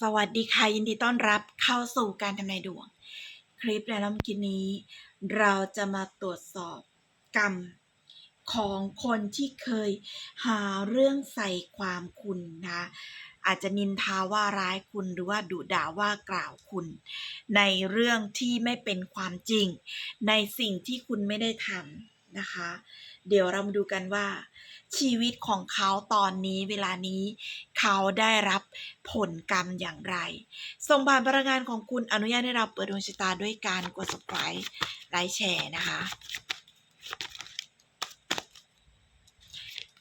สวัสดีค่ะ ยินดีต้อนรับเข้าสู่การทำนายดวง คลิปในรอบกี้นี้ เราจะมาตรวจสอบกรรมของคนที่เคยหาเรื่องใส่ความคุณนะอาจจะนินทาว่าร้ายคุณหรือว่าดุด่าว่ากล่าวคุณ ในเรื่องที่ไม่เป็นความจริง ในสิ่งที่คุณไม่ได้ทำนะคะ เดี๋ยวเรามาดูกันว่า ชีวิตของเขาตอนนี้เวลานี้ เขาได้รับผลกรรมอย่างไร ส่งผ่านพลังงานของคุณอนุญาตให้เราเปิดดวงชะตาด้วยการกด subscribe ไลค์แชร์นะคะ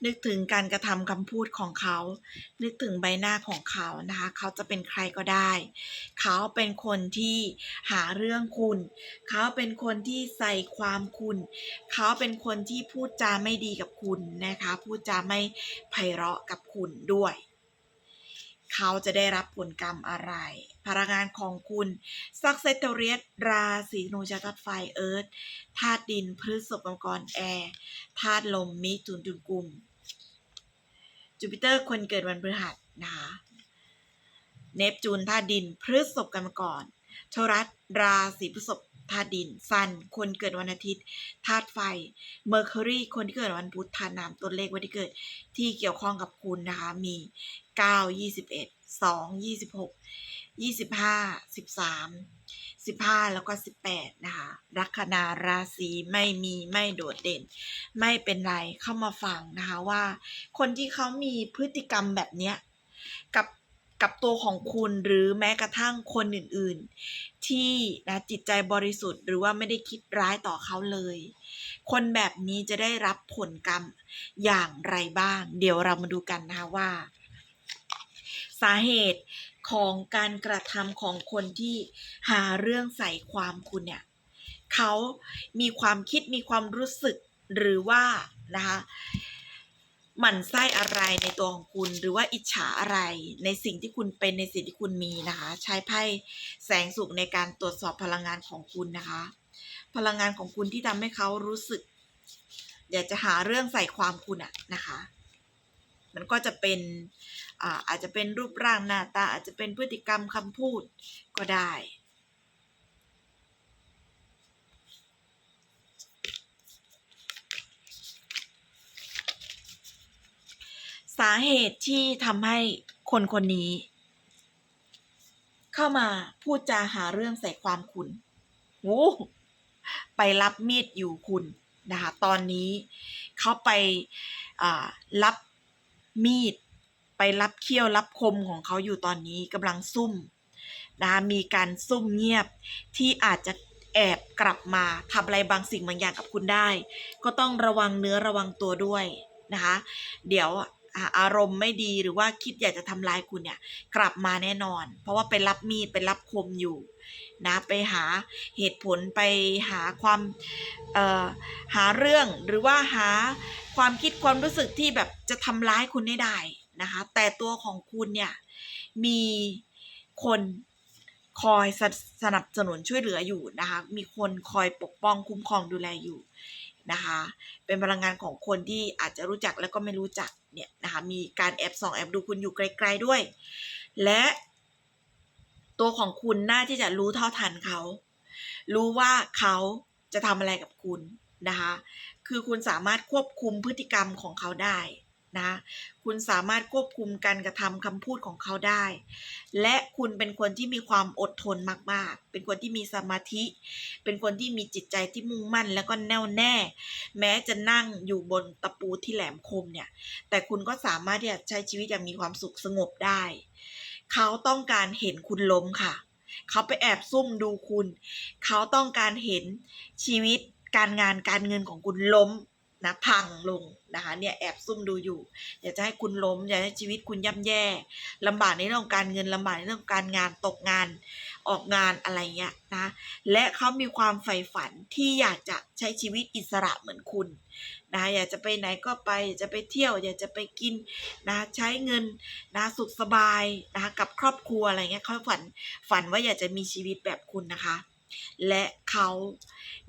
นึกถึงการกระทำคำพูดของเขา นึกถึงใบหน้าของเขานะคะ เขาจะเป็นใครก็ได้ เขาเป็นคนที่หาเรื่องคุณ เขาเป็นคนที่ใส่ความคุณ เขาเป็นคนที่พูดจาไม่ดีกับคุณนะคะ พูดจาไม่ไพเราะกับคุณด้วย เขาจะได้รับผลกรรมอะไร พลังงานของคุณซักเซตเรียสราศีนูชาตัดไฟเอิร์ธธาตุดินพฤษภมังกรแอร์ธาตุลมมิถุนตุลกุม จูปิเตอร์คนเกิดวันพฤหัสนะคะเนปจูนธาตุดิน พฤษภกรรมกรโทรัสราศีพฤษภธาตุดิน ซัน คนเกิดวันอาทิตย์ ธาตุไฟ เมอร์เคิวรีคนที่เกิดวันพุธธาตุน้ำตัวเลขวันที่เกิดที่เกี่ยวข้องกับคุณนะคะ มี 9 21 2 26 25 13 15แล้วก็18นะคะลัคนาราศีไม่มีไม่โดดเด่น ไม่เป็นไรเข้ามาฟังนะคะว่า คนที่เขามีพฤติกรรมแบบเนี้ยกับกับตัวของคุณหรือแม้กระทั่งคนอื่นๆ ที่นะจิตใจบริสุทธิ์ หรือว่าไม่ได้คิดร้ายต่อเขาเลย คนแบบนี้จะได้รับผลกรรมอย่างไรบ้าง เดี๋ยวเรามาดูกันนะคะว่า สาเหตุ ของการกระทำของคนที่หาเรื่องใส่ความคุณเนี่ยเขามีความคิดมีความรู้สึกหรือว่านะคะหมั่นไส้อะไรในตัวของคุณ หรือว่าอิจฉาอะไรในสิ่งที่คุณเป็นในสิ่งที่คุณมีนะคะ ใช้ไพ่แสงสุขในการตรวจสอบพลังงานของคุณนะคะ พลังงานของคุณที่ทำให้เขารู้สึก อยากจะหาเรื่องใส่ความคุณอะนะคะ มันก็จะเป็นอาอาจจะเป็นรูปร่างหน้าตา อาจจะเป็นพฤติกรรมคำพูดก็ได้สาเหตุที่ทำให้คนคนนี้ เข้ามาพูดจาหาเรื่องใส่ความคุณโอ้ไปรับมีดอยู่คุณนะคะ ตอนนี้เขาไปรับ มีดไปรับเขี้ยวรับคมของเขาอยู่ตอนนี้กำลังซุ่มนะคะมีการซุ่มเงียบที่อาจจะแอบกลับมาทำอะไรบางสิ่งบางอย่างกับคุณได้ ก็ต้องระวังเนื้อระวังตัวด้วยนะคะ เดี๋ยว อารมณ์ไม่ดีหรือว่าคิดอยากจะทำลายคุณเนี่ยกลับมาแน่นอน เพราะว่าไปรับมีดไปรับคมอยู่นะไปหาเหตุผลไปหาความหาเรื่องหรือว่าหาความคิดความรู้สึกที่แบบจะทำร้ายคุณได้ได้นะคะแต่ตัวของคุณเนี่ยมีคนคอยสสนับสนุนช่วยเหลืออยู่นะคะมีคนคอยปกป้องคุ้มครองดูแลอยู่ นะคะ เป็นพลังงานของคนที่อาจจะรู้จักแล้วก็ไม่รู้จักเนี่ยนะคะมีการแอบส่องแอบดูคุณอยู่ไกลๆด้วย และตัวของคุณน่าที่จะรู้เท่าทันเขา รู้ว่าเขาจะทำอะไรกับคุณนะคะ คือคุณสามารถควบคุมพฤติกรรมของเขาได้ นะคุณสามารถควบคุมการกระทำคำพูดของเขาได้ และคุณเป็นคนที่มีความอดทนมากๆ เป็นคนที่มีสมาธิ เป็นคนที่มีจิตใจที่มุ่งมั่น แล้วก็แน่วแน่ แม้จะนั่งอยู่บนตะปูที่แหลมคมเนี่ย แต่คุณก็สามารถที่จะใช้ชีวิตอย่างมีความสุขสงบได้ เขาต้องการเห็นคุณล้มค่ะ เขาไปแอบซุ่มดูคุณ เขาต้องการเห็นชีวิตการงานการเงินของคุณล้ม นะพังลงนะคะเนี่ยแอบซุ่มดูอยู่ อยากจะให้คุณล้มอยากให้ชีวิตคุณย่ำแย่ลำบากในเรื่องการเงินลำบากในเรื่องการงานตกงานออกงานอะไรเงี้ยนะและเขามีความใฝ่ฝันที่อยากจะใช้ชีวิตอิสระเหมือนคุณนะอยากจะไปไหนก็ไปอยากจะไปเที่ยว อยากจะไปกินนะใช้เงินนะสุขสบายนะคะกับครอบครัวอะไรเงี้ยเขาฝันฝันว่าอยากจะมีชีวิตแบบคุณนะคะ และเขา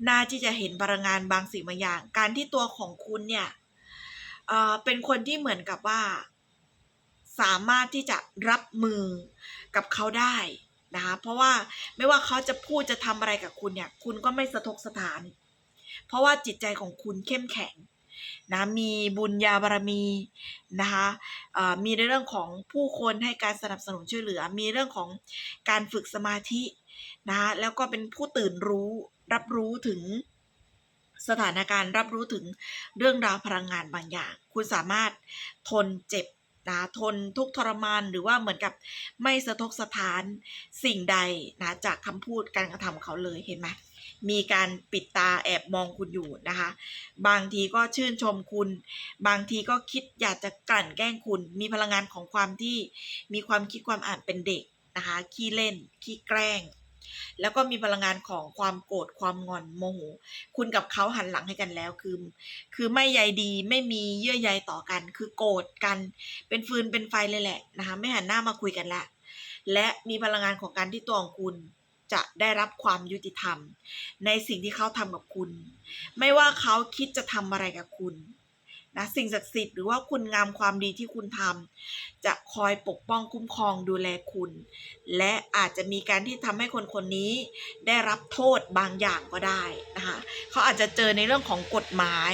น่าที่จะเห็นพลังงานบางสิ่งบางอย่าง การที่ตัวของคุณเนี่ยเเป็นคนที่เหมือนกับว่า สามารถที่จะรับมือกับเขาได้นะคะเพราะว่าไม่ว่าเขาจะพูดจะทำอะไรกับคุณเนี่ย คุณก็ไม่สะทกสถาน เพราะว่าจิตใจของคุณเข้มแข็งนะมีบุญญาบารมีนะคะเอ่อมีในเรื่องของผู้คนให้การสนับสนุนช่วยเหลือ มีเรื่องของการฝึกสมาธิ นะแล้วก็เป็นผู้ตื่นรู้รับรู้ถึงสถานการณ์รับรู้ถึงเรื่องราวพลังงานบางอย่าง คุณสามารถทนเจ็บนะทนทุกทรมานหรือว่าเหมือนกับไม่สะทกสถานสิ่งใดนะจากคำพูดการกระทำของเขาเลยเห็นไหมมีการปิดตาแอบมองคุณอยู่นะคะ บางทีก็ชื่นชมคุณ บางทีก็คิดอยากจะกลั่นแกล้งคุณ มีพลังงานของความที่มีความคิดความอ่านเป็นเด็กนะคะขี้เล่นขี้แกล้ง แล้วก็มีพลังงานของความโกรธความงอนโมโหคุณกับเขาหันหลังให้กันแล้วคือ คือไม่ใยดีไม่มีเยื่อใยต่อกัน คือโกรธกัน เป็นฟืนเป็นไฟเลยแหละนะคะไม่หันหน้ามาคุยกันละและมีพลังงานของการที่ตัวของคุณจะได้รับความยุติธรรม ในสิ่งที่เขาทำกับคุณ ไม่ว่าเขาคิดจะทำอะไรกับคุณ นะสิ่งศักดิ์สิทธิ์หรือว่าคุณงามความดีที่คุณทำจะคอยปกป้องคุ้มครองดูแลคุณ และอาจจะมีการที่ทำให้คนคนนี้ได้รับโทษบางอย่างก็ได้นะคะเขาอาจจะเจอในเรื่องของกฎหมาย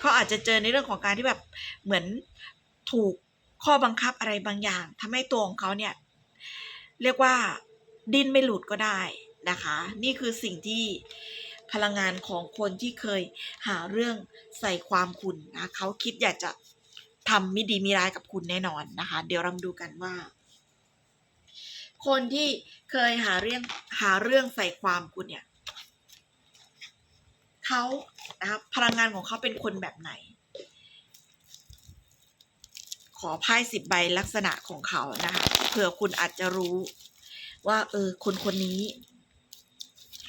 เขาอาจจะเจอในเรื่องของการที่แบบเหมือนถูกข้อบังคับอะไรบางอย่างทำให้ตัวของเขาเนี่ยเรียกว่าดิ้นไม่หลุดก็ได้นะคะ นี่คือสิ่งที่ ลังงานของคนที่เคยหาเรื่องใส่ความคุณนะเขาคิดอยากจะทำมิดีมิร้ายกับคุณแน่นอนนะคะ เดี๋ยวเรามาดูกันว่า คนที่เคยหาเรื่องหาเรื่องใส่ความคุณเนี่ยเขานะครับพลังงานของเขาเป็นคนแบบไหน ขอไพ่สิบใบลักษณะของเขานะคะเผื่อคุณอาจจะรู้ว่า เออ คนคนนี้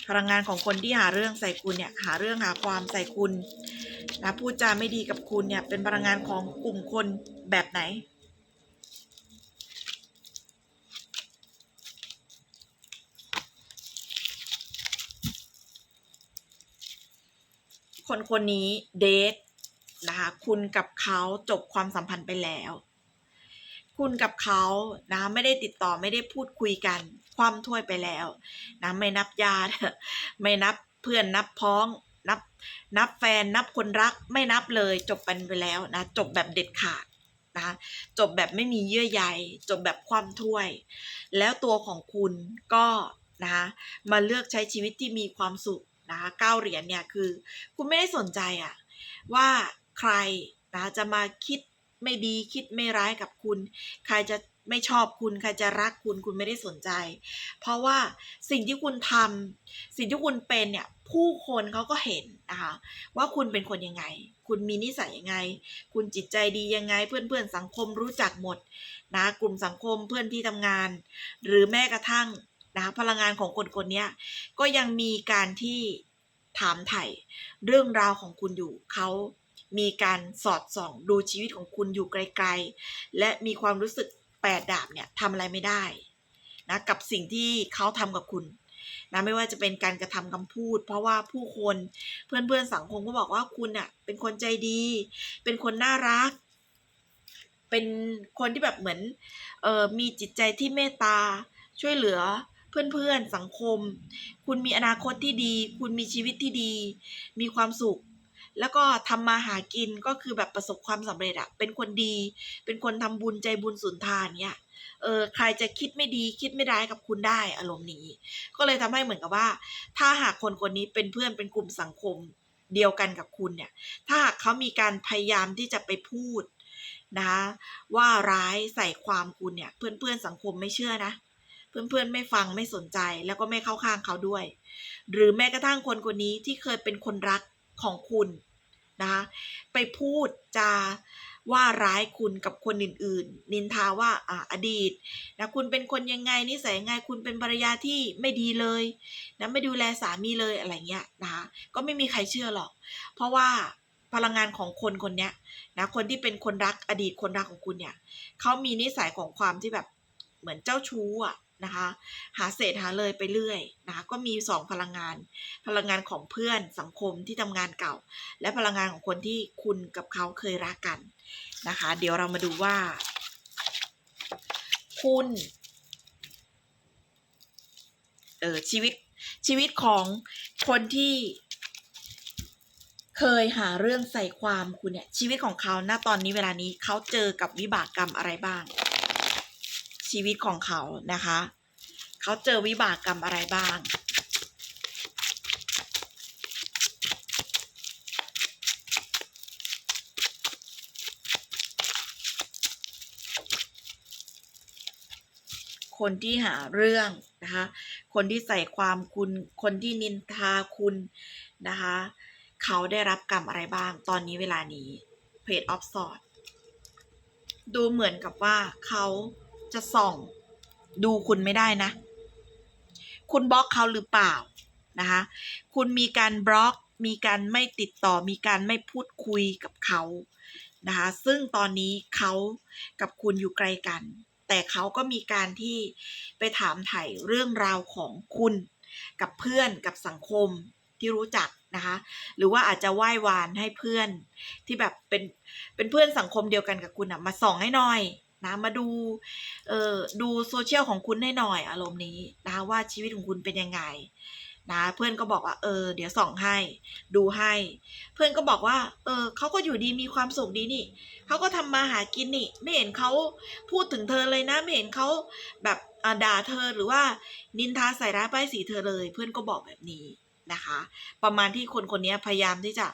พลังงานของคนที่หาเรื่องใส่คุณเนี่ยหาเรื่องหาความใส่คุณนะพูดจาไม่ดีกับคุณเนี่ยเป็นพลังงานของกลุ่มคนแบบไหนคนคนนี้เดทนะคะคุณกับเขาจบความสัมพันธ์ไปแล้ว คุณกับเขานะไม่ได้ติดต่อไม่ได้พูดคุยกัน ความถ้วยไปแล้วนะไม่นับญาติไม่นับเพื่อนนับพ้องนับนับแฟนนับคนรักไม่นับเลยจบกันไปแล้วนะจบแบบเด็ดขาดนะจบแบบไม่มีเยื่อใยจบแบบความถ้วย แล้วตัวของคุณก็นะมาเลือกใช้ชีวิตที่มีความสุขนะคะเก้าเหรียญเนี่ยคือ คุณไม่ได้สนใจอะว่าใครนะจะมาคิดไม่ดีคิดไม่ร้ายกับคุณ ใครจะ ไม่ชอบคุณใครจะรักคุณคุณไม่ได้สนใจ เพราะว่าสิ่งที่คุณทำสิ่งที่คุณเป็นเนี่ยผู้คนเขาก็เห็นนะคะว่าคุณเป็นคนยังไง คุณมีนิสัยยังไง คุณจิตใจดียังไงเพื่อนเพื่อนๆสังคมรู้จักหมดนะกลุ่มสังคมเพื่อนที่ทำงาน หรือแม้กระทั่งนะคะพลังงานของคนคนนี้ก็ยังมีการที่ถามไถ่เรื่องราวของคุณอยู่เขามีการสอดส่องดูชีวิตของคุณอยู่ไกล ๆ และมีความรู้สึก แปดดาบเนี่ยทำอะไรไม่ได้นะกับสิ่งที่เขาทำกับคุณนะไม่ว่าจะเป็นการกระทำคำพูด เพราะว่าผู้คนเพื่อนๆสังคมก็บอกว่าคุณอะ เป็นคนใจดี เป็นคนน่ารัก เป็นคนที่แบบเหมือนเออมีจิตใจที่เมตตาช่วยเหลือเพื่อนๆสังคม คุณมีอนาคตที่ดี คุณมีชีวิตที่ดี มีความสุข แล้วก็ทำมาหากินก็คือแบบประสบความสำเร็จอะเป็นคนดี เป็นคนทำบุญใจบุญสุนทานเนี่ยเออใครจะคิดไม่ดีคิดไม่ร้ายกับคุณได้อารมณ์นี้ ก็เลยทำให้เหมือนกับว่า ถ้าหากคนคนนี้เป็นเพื่อนเป็นกลุ่มสังคมเดียวกันกับคุณเนี่ย ถ้าหากเขามีการพยายามที่จะไปพูดนะคะว่าร้ายใส่ความคุณเนี่ย เพื่อนๆสังคมไม่เชื่อนะ เพื่อนๆไม่ฟังไม่สนใจแล้วก็ไม่เข้าข้างเขาด้วย หรือแม้กระทั่งคนคนนี้ที่เคยเป็นคนรักของคุณ นะคะไปพูดจาว่าร้ายคุณกับคนอื่นๆ นินทาว่าอ่าอดีตนะคุณเป็นคนยังไงนิสัยยังไงคุณเป็นภรรยาที่ไม่ดีเลยนะไม่ดูแลสามีเลยอะไรเงี้ยนะคะก็ไม่มีใครเชื่อหรอก เพราะว่าพลังงานของคนคนเนี้ยนะคนที่เป็นคนรักอดีตคนรักของคุณเนี่ยเขามีนิสัยของความที่แบบเหมือนเจ้าชู้อะ นะคะ หาเศษหาเลยไปเรื่อยนะคะ ก็มีสองพลังงาน พลังงานของเพื่อนสังคมที่ทำงานเก่า และพลังงานของคนที่คุณกับเขาเคยรักกันนะคะ เดี๋ยวเรามาดูว่า คุณเออชีวิตชีวิตของคนที่เคยหาเรื่องใส่ความคุณเนี่ยชีวิตของเขาณตอนนี้เวลานี้เขาเจอกับวิบากกรรมอะไรบ้าง ชีวิตของเขานะคะ เขาเจอวิบากกรรมอะไรบ้าง คนที่หาเรื่องนะคะ คนที่ใส่ความคุณ คนที่นินทาคุณนะคะ เขาได้รับกรรมอะไรบ้าง ตอนนี้เวลานี้เพจออฟสอดดูเหมือนกับว่าเขา จะส่องดูคุณไม่ได้นะ คุณบล็อกเขาหรือเปล่านะคะ คุณมีการบล็อก มีการไม่ติดต่อ มีการไม่พูดคุยกับเขานะคะ ซึ่งตอนนี้เขากับคุณอยู่ไกลกัน แต่เขาก็มีการที่ไปถามไถ่เรื่องราวของคุณ กับเพื่อน กับสังคมที่รู้จักนะคะ หรือว่าอาจจะไหว้วานให้เพื่อนที่แบบเป็นเป็นเพื่อนสังคมเดียวกันกับคุณอะมาส่องให้หน่อย นะมาดูเอ่อดูโซเชียลของคุณให้หน่อยอารมณ์นี้นะคะว่าชีวิตของคุณเป็นยังไงนะเพื่อนก็บอกว่าเออเดี๋ยวส่องให้ดูให้ เพื่อนก็บอกว่า เออเขาก็อยู่ดีมีความสุขดีนี่เขาก็ทำมาหากินนี่ ไม่เห็นเขาพูดถึงเธอเลยนะ ไม่เห็นเขาแบบอาด่าเธอหรือว่านินทาใส่ร้ายป้ายสีเธอเลย เพื่อนก็บอกแบบนี้นะคะ ประมาณที่คนคนนี้พยายามที่จะ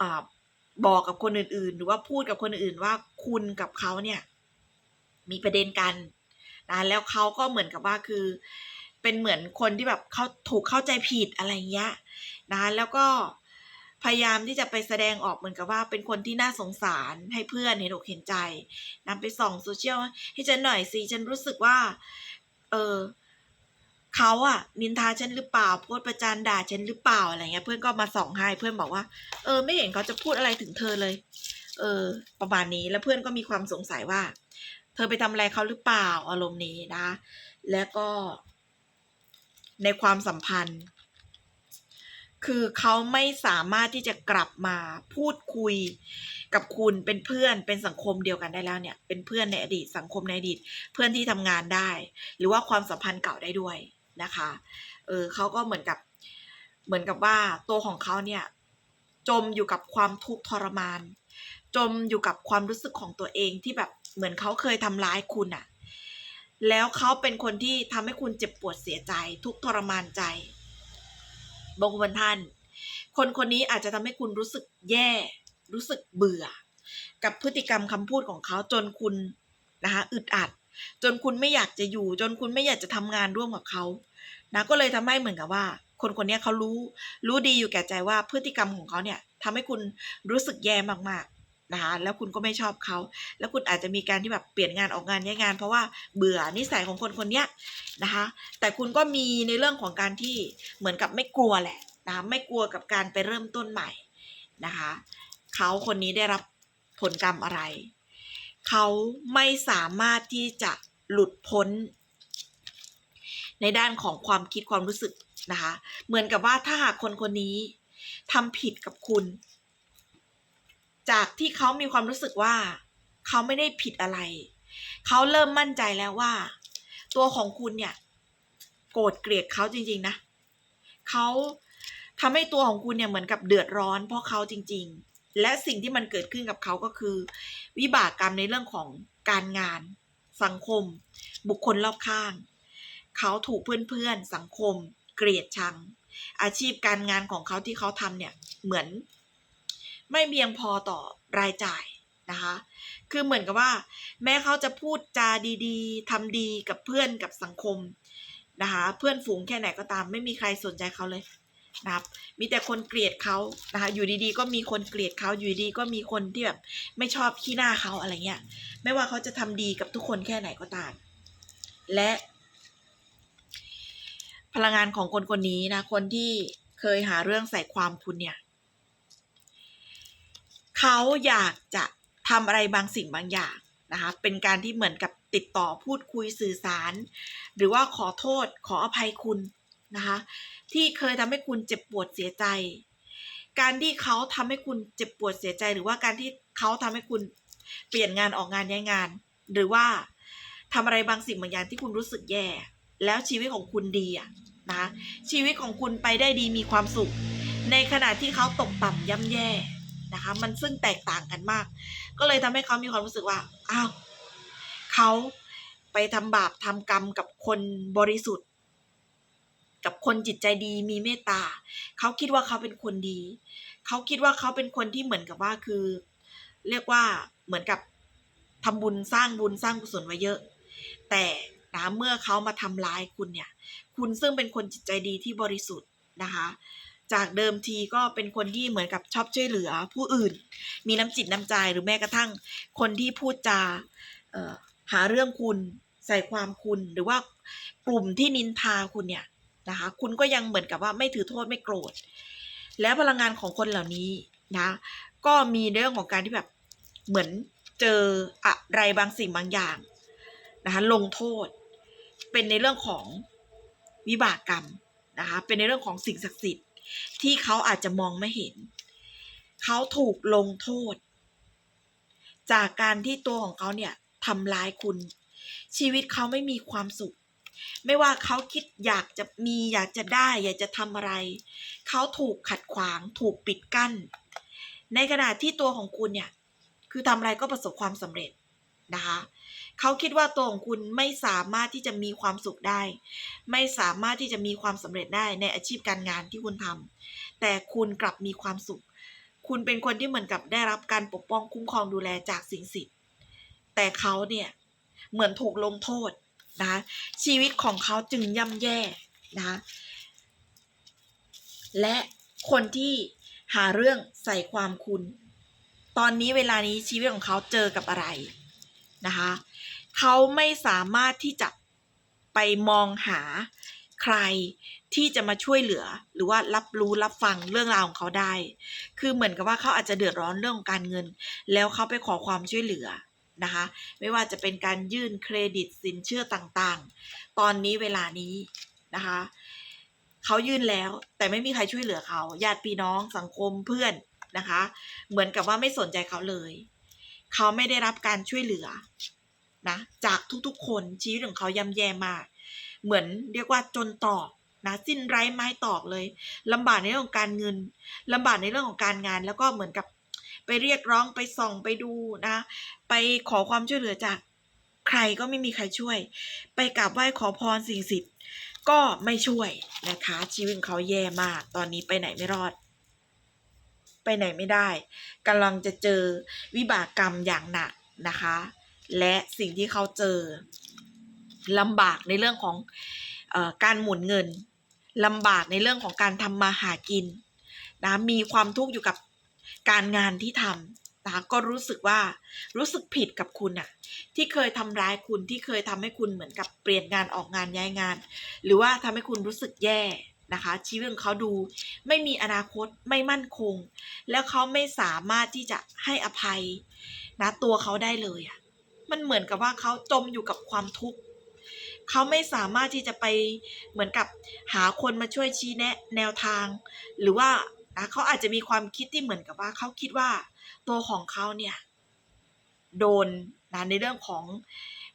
อ่าบอกกับคนอื่นๆ หรือว่าพูดกับคนอื่นว่าคุณกับเขาเนี่ย มีประเด็นกันนะแล้วเขาก็เหมือนกับว่าคือ เป็นเหมือนคนที่แบบเขาถูกเข้าใจผิดอะไรเงี้ยนะแล้วก็พยายามที่จะไปแสดงออกเหมือนกับว่าเป็นคนที่น่าสงสารให้เพื่อนเห็นอกเห็นใจนำไปส่องโซเชียลให้ฉันหน่อยสิฉันรู้สึกว่า เออเขาอะนินทาฉันหรือเปล่าโพสประจานด่าฉันหรือเปล่าอะไรเงี้ย เพื่อนก็มาส่องให้เพื่อนบอกว่า เออ ไม่เห็นเขาจะพูดอะไรถึงเธอเลย เออ ประมาณนี้แล้วเพื่อนก็มีความสงสัยว่า เธอไปทำอะไรเขาหรือเปล่าอารมณ์นี้นะ แล้วก็ ในความสัมพันธ์ คือเขาไม่สามารถที่จะกลับมาพูดคุยกับคุณเป็นเพื่อนเป็นสังคมเดียวกันได้แล้วเนี่ย เป็นเพื่อนในอดีตสังคมในอดีต เพื่อนที่ทำงานได้ หรือว่าความสัมพันธ์เก่าได้ด้วยนะคะ เออเขาก็เหมือนกับเหมือนกับว่าตัวของเขาเนี่ย จมอยู่กับความทุกข์ทรมาน จมอยู่กับความรู้สึกของตัวเองที่แบบเหมือนเขาเคยทำร้ายคุณอะแล้วเขาเป็นคนที่ทำให้คุณเจ็บปวดเสียใจ ทุกทรมานใจบางคนท่าน คนคนนี้อาจจะทำให้คุณรู้สึกแย่ รู้สึกเบื่อ กับพฤติกรรมคำพูดของเขาจนคุณนะคะอึดอัด จนคุณไม่อยากจะอยู่ จนคุณไม่อยากจะทำงานร่วมกับเขานะก็เลยทำให้เหมือนกับว่า คนคนนี้เขารู้ รู้ดีอยู่แก่ใจว่าพฤติกรรมของเขาเนี่ยทำให้คุณรู้สึกแย่มาก นะคะแล้วคุณก็ไม่ชอบเขา แล้วคุณอาจจะมีการที่แบบเปลี่ยนงานออกงานย้ายงาน เพราะว่าเบื่อนิสัยของคนคนนี้นะคะ แต่คุณก็มีในเรื่องของการที่เหมือนกับไม่กลัวแหละนะไม่กลัวกับการไปเริ่มต้นใหม่นะคะเขาคนนี้ได้รับผลกรรมอะไร เขาไม่สามารถที่จะหลุดพ้น ในด้านของความคิดความรู้สึกนะคะ เหมือนกับว่าถ้าหากคนคนนี้ทำผิดกับคุณ จากที่เขามีความรู้สึกว่าเขาไม่ได้ผิดอะไร เขาเริ่มมั่นใจแล้วว่า ตัวของคุณเนี่ย โกรธเกลียดเขาจริง ๆ นะเขาทำให้ตัวของคุณเนี่ยเหมือนกับเดือดร้อน เพราะเขาจริง ๆ และสิ่งที่มันเกิดขึ้นกับเขาก็คือ วิบากกรรมในเรื่องของการงาน สังคม บุคคลรอบข้าง เขาถูกเพื่อนๆสังคม เกลียดชัง อาชีพการงานของเขาที่เขาทำเนี่ยเหมือน ไม่เพียงพอต่อรายจ่ายนะคะ คือเหมือนกับว่า แม้เขาจะพูดจาดีๆทำดีกับเพื่อนกับสังคมนะคะ เพื่อนฝูงแค่ไหนก็ตาม ไม่มีใครสนใจเขาเลยนะครับมีแต่คนเกลียดเขานะคะ อยู่ดีๆ ก็มีคนเกลียดเขาอยู่ดีก็มีคนที่แบบไม่ชอบขี้หน้าเขาอะไรเงี้ย ไม่ว่าเขาจะทำดีกับทุกคนแค่ไหนก็ตาม และ พลังงานของคนคนนี้นะ คนที่เคยหาเรื่องใส่ความคุณเนี่ย เขาอยากจะทำอะไรบางสิ่งบางอย่างนะคะ เป็นการที่เหมือนกับติดต่อพูดคุยสื่อสาร หรือว่าขอโทษขออภัยคุณนะคะ ที่เคยทำให้คุณเจ็บปวดเสียใจ การที่เขาทำให้คุณเจ็บปวดเสียใจ หรือว่าการที่เขาทำให้คุณเปลี่ยนงานออกงานย้ายงาน หรือว่าทำอะไรบางสิ่งบางอย่างที่คุณรู้สึกแย่ แล้วชีวิตของคุณดีอะนะชีวิตของคุณไปได้ดีมีความสุข ในขณะที่เขาตกต่ำย่ำแย่ นะคะ มันซึ่งแตกต่างกันมาก ก็เลยทำให้เขามีความรู้สึกว่าอ้าวเขาไปทำบาปทำกรรมกับคนบริสุทธิ์ กับคนจิตใจดีมีเมตตาเขาคิดว่าเขาเป็นคนดีเขาคิดว่าเขาเป็นคนที่เหมือนกับว่าคือ เรียกว่าเหมือนกับทำบุญสร้างบุญสร้างกุศลไว้เยอะ แต่นะเมื่อเขามาทำร้ายคุณเนี่ย คุณซึ่งเป็นคนจิตใจดีที่บริสุทธิ์นะคะ จากเดิมทีก็เป็นคนที่เหมือนกับชอบช่วยเหลือผู้อื่น มีน้ำจิตน้ำใจหรือแม้กระทั่งคนที่พูดจาหาเรื่องคุณใส่ความคุณหรือว่ากลุ่มที่นินทาคุณเนี่ยนะคะคุณก็ยังเหมือนกับว่าไม่ถือโทษไม่โกรธ แล้วพลังงานของคนเหล่านี้นะก็มีเรื่องของการที่แบบเหมือนเจออะไรบางสิ่งบางอย่างนะคะลงโทษ เป็นในเรื่องของวิบากกรรมนะคะเป็นในเรื่องของสิ่งศักดิ์สิทธิ์ ที่เขาอาจจะมองไม่เห็น เขาถูกลงโทษ จากการที่ตัวของเขาเนี่ยทำร้ายคุณ ชีวิตเขาไม่มีความสุข ไม่ว่าเขาคิดอยากจะมีอยากจะได้ อยากจะทำอะไร เขาถูกขัดขวาง ถูกปิดกั้น ในขณะที่ตัวของคุณเนี่ย คือทำอะไรก็ประสบความสำเร็จนะคะ เขาคิดว่าตัวของคุณไม่สามารถที่จะมีความสุขได้ ไม่สามารถที่จะมีความสำเร็จได้ในอาชีพการงานที่คุณทำแต่คุณกลับมีความสุข คุณเป็นคนที่เหมือนกับได้รับการปกป้องคุ้มครองดูแลจากสิ่งศักดิ์สิทธิ์แต่เขาเนี่ยเหมือนถูกลงโทษนะชีวิตของเขาจึงย่ำแย่นะและคนที่หาเรื่องใส่ความคุณ ตอนนี้เวลานี้ชีวิตของเขาเจอกับอะไรนะคะ เขาไม่สามารถที่จะไปมองหาใครที่จะมาช่วยเหลือ หรือว่ารับรู้รับฟังเรื่องราวของเขาได้ คือเหมือนกับว่าเขาอาจจะเดือดร้อนเรื่องของการเงิน แล้วเขาไปขอความช่วยเหลือนะคะ ไม่ว่าจะเป็นการยื่นเครดิตสินเชื่อต่างๆ ตอนนี้เวลานี้นะคะเขายื่นแล้วแต่ไม่มีใครช่วยเหลือเขาญาติพี่น้องสังคมเพื่อนนะคะ เหมือนกับว่าไม่สนใจเขาเลย เขาไม่ได้รับการช่วยเหลือ นะจากทุกๆ คนชีวิตของเขาย่ำแย่มาก เหมือนเรียกว่าจนตอกนะสิ้นไร้ไม้ตอกเลยลำบากในเรื่องของการเงินลำบากในเรื่องของการงาน แล้วก็เหมือนกับไปเรียกร้องไปส่องไปดูนะ ไปขอความช่วยเหลือจากใครก็ไม่มีใครช่วย ไปกราบไหว้ขอพรสิ่งศักดิ์สิทธิ์ก็ไม่ช่วยนะคะ ชีวิตเขาแย่มาก ตอนนี้ไปไหนไม่รอด ไปไหนไม่ได้กำลังจะเจอวิบากกรรมอย่างหนักนะคะ และสิ่งที่เขาเจอลำบากในเรื่องของออการหมุนเงินลำบากในเรื่องของการทำมาหากินนะมีความทุกข์อยู่กับการงานที่ทำนะก็รู้สึกว่ารู้สึกผิดกับคุณอะที่เคยทำร้ายคุณที่เคยทำให้คุณเหมือนกับเปลี่ยนงานออกงานย้ายงาน หรือว่าทำให้คุณรู้สึกแย่นะคะ ชีวิตของเขาดูไม่มีอนาคตไม่มั่นคง แล้วเขาไม่สามารถที่จะให้อภัยนะตัวเขาได้เลยอะ มันเหมือนกับว่าเขาจมอยู่กับความทุกข์เขาไม่สามารถที่จะไปเหมือนกับหาคนมาช่วยชี้แนะแนวทาง หรือว่านะเขาอาจจะมีความคิดที่เหมือนกับว่าเขาคิดว่าตัวของเขาเนี่ยโดนนะในเรื่องของ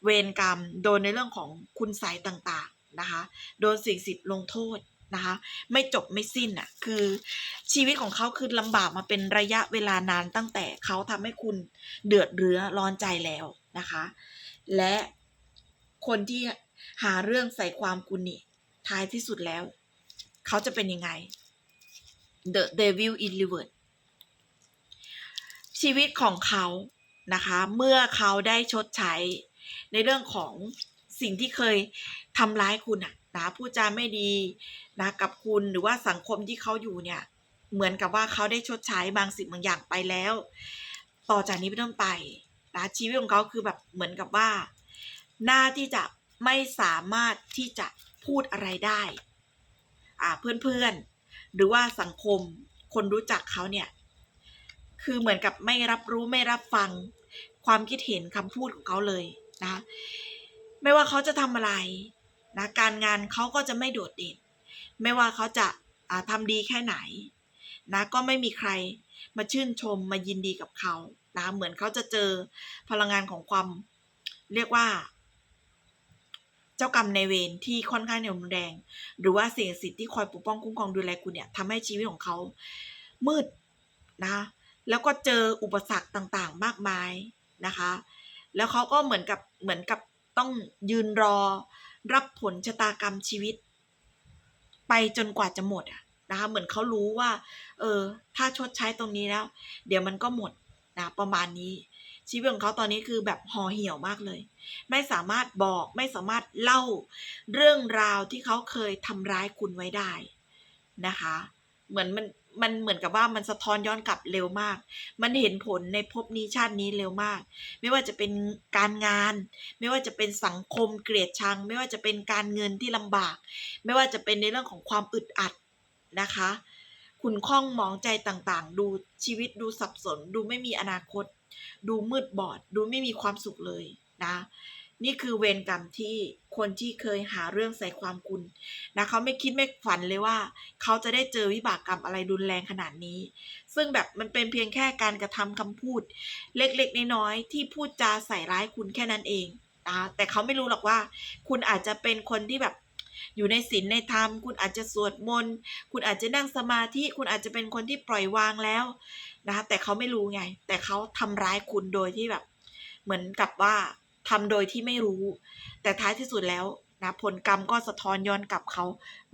เวรกรรม โดนในเรื่องของคุณไสยต่างๆนะคะ โดนสิ่งสิทธิ์ลงโทษนะคะไม่จบไม่สิ้นอะคือชีวิตของเขาคือลำบากมาเป็นระยะเวลานานตั้งแต่เขาทำให้คุณเดือดเรื้อร้อนใจแล้ว นะคะ และคนที่หาเรื่องใส่ความคุณนี่ท้ายที่สุดแล้ว เขาจะเป็นยังไง The Devil in Reverse ชีวิตของเขานะคะ เมื่อเขาได้ชดใช้ในเรื่องของสิ่งที่เคยทำร้ายคุณอะนะพูดจาไม่ดีนะกับคุณหรือว่าสังคมที่เขาอยู่เนี่ย เหมือนกับว่าเขาได้ชดใช้บางสิ่งบางอย่างไปแล้ว ต่อจากนี้เป็นต้นไป นะชีวิตของเขาคือแบบเหมือนกับว่า หน้าที่จะไม่สามารถที่จะพูดอะไรได้อ่าเพื่อนๆ หรือว่าสังคมคนรู้จักเขาเนี่ย คือเหมือนกับไม่รับรู้ไม่รับฟัง ความคิดเห็นคำพูดของเขาเลยนะไม่ว่าเขาจะทำอะไรนะการงานเขาก็จะไม่โดดเด่น ไม่ว่าเขาจะาทำดีแค่ไหนนะก็ไม่มีใครมาชื่นชมมายินดีกับเขา นะเหมือนเขาจะเจอพลังงานของความเรียกว่า เจ้ากรรมในายเวรที่ค่อนข้างรุนแรง หรือว่าสิ่งศักดิ์สิทธิ์ที่คอยปกป้องคุ้มครองดูแลคุณเนี่ยทำให้ชีวิตของเขามืดนะแล้วก็เจออุปสรรคต่างๆ มากมายนะคะ แล้วเขาก็เหมือนกับเหมือนกับต้องยืนรอรับผลชะตากรรมชีวิต ไปจนกว่าจะหมดอะนะคะ เหมือนเขารู้ว่า เออ ถ้าชดใช้ตรงนี้แล้ว เดี๋ยวมันก็หมด นะประมาณนี้ ชีวิตของเขาตอนนี้คือแบบห่อเหี่ยวมากเลย ไม่สามารถบอกไม่สามารถเล่าเรื่องราวที่เขาเคยทำร้ายคุณไว้ได้นะคะ เหมือนมันมันเหมือนกับว่ามันสะท้อนย้อนกลับเร็วมาก มันเห็นผลในภพนี้ชาตินี้เร็วมาก ไม่ว่าจะเป็นการงาน ไม่ว่าจะเป็นสังคมเกลียดชัง ไม่ว่าจะเป็นการเงินที่ลำบาก ไม่ว่าจะเป็นในเรื่องของความอึดอัดนะคะ คุณข้องมองใจต่างๆ ดูชีวิตดูสับสน ดูไม่มีอนาคต ดูมืดบอด ดูไม่มีความสุขเลยนะ นี่คือเวรกรรมที่คนที่เคยหาเรื่องใส่ความคุณนะเขาไม่คิดไม่ฝันเลยว่า เขาจะได้เจอวิบากกรรมอะไรรุนแรงขนาดนี้ ซึ่งแบบมันเป็นเพียงแค่การกระทำคำพูด เล็กๆน้อยๆที่พูดจาใส่ร้ายคุณแค่นั้นเองนะแต่เขาไม่รู้หรอกว่า คุณอาจจะเป็นคนที่แบบ อยู่ในศีลในธรรม คุณอาจจะสวดมนต์ คุณอาจจะนั่งสมาธิ คุณอาจจะเป็นคนที่ปล่อยวางแล้วนะคะแต่เขาไม่รู้ไง แต่เขาทำร้ายคุณโดยที่แบบ เหมือนกับว่าทำโดยที่ไม่รู้ แต่ท้ายที่สุดแล้วนะผลกรรมก็สะท้อนย้อนกลับเขา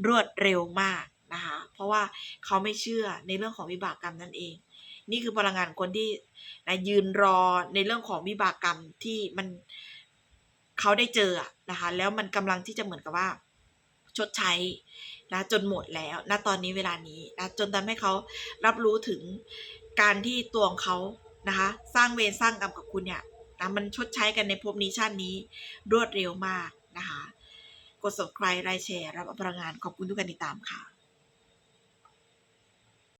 รวดเร็วมากนะคะเพราะว่าเขาไม่เชื่อในเรื่องของวิบากกรรมนั่นเอง นี่คือพลังงานคนที่นะยืนรอในเรื่องของวิบากกรรมที่มันเขาได้เจอนะคะแล้วมันกำลังที่จะเหมือนกับว่า ชดใช้นะจนหมดแล้วณตอนนี้เวลานี้นะจนทำให้เขารับรู้ถึงการที่ตัวของเขานะคะสร้างเวรสร้างกรรมกับคุณเนี่ยนะมันชดใช้กันในภพนี้ชาตินี้รวดเร็วมากนะคะ กด subscribe ไลค์แชร์ รับพลังงานขอบคุณทุกการติดตามค่ะ